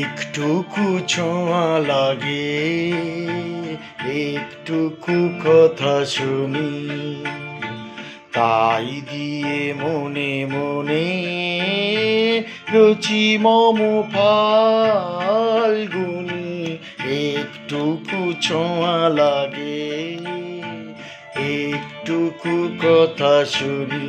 একটুকু ছোঁয়া লাগে, একটুকু কথা শুনি। তাই দিয়ে মনে মনে রুচি মম ফাল্গুনি একটুকু ছোঁয়া লাগে, একটুকু কথা শুনি।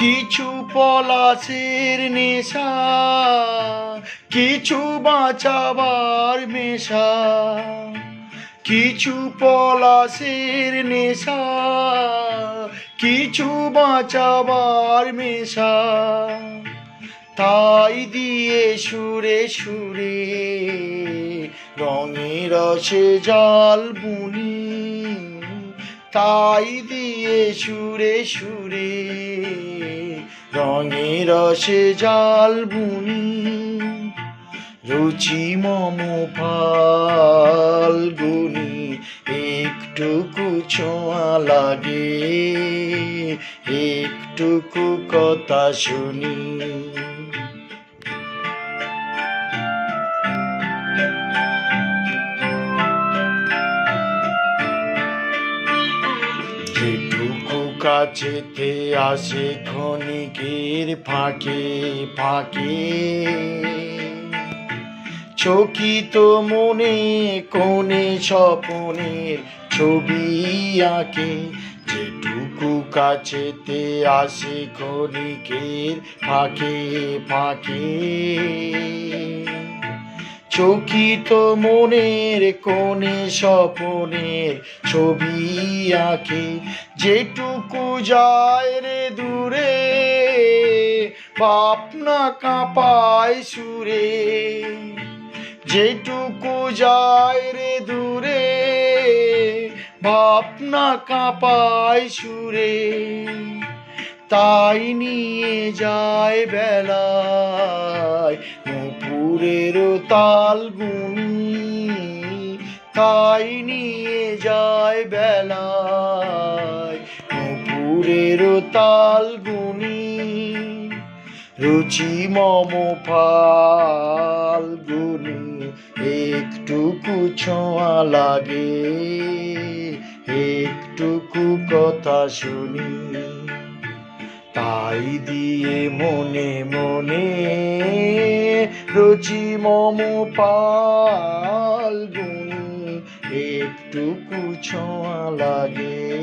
কিছু পলাশের নেশা, কিছু বাঁচাবার মেশা কিছু পলাশের নেশা, কিছু বাঁচাবার মেশা তাই দিয়ে সুরে সুরে রঙে রসে জাল বুনি। তাই দিয়ে সুরে সুরে রঙে রসে জাল বুনি। রুচি মম ফাল্গুনি, একটুকু ছোঁয়া লাগে, একটুকু কথা শুনি। যেটুকু কাছেতে আসে ক্ষণিকের ফাঁকে ফাঁকে। চকিত মনে, কোণে স্বপনের ছবি আঁকে। যেটুকু কাছেতে আসে ক্ষণিকের ফাঁকে ফাঁকে। চকিত মনের কোণে স্বপনের ছবি আঁকে। যেটুকু যায় রে দূরে ভাবনা কাঁপায় সুরে। যেটুকু যায় রে দূরে ভাবনা কাঁপায় সুরে। তাই নিয়ে যায় বেলায় নুপুরের তাল গুনি তাই নিয়ে যায় বেলায়। তাল গুনি রুচি মম ফাল্গুনি, একটুকু ছোঁয়া লাগে, একটুকু কথা শুনি। তাই দিয়ে মনে মনে রুচি মম পালগুনি একটু কুছ লাগে।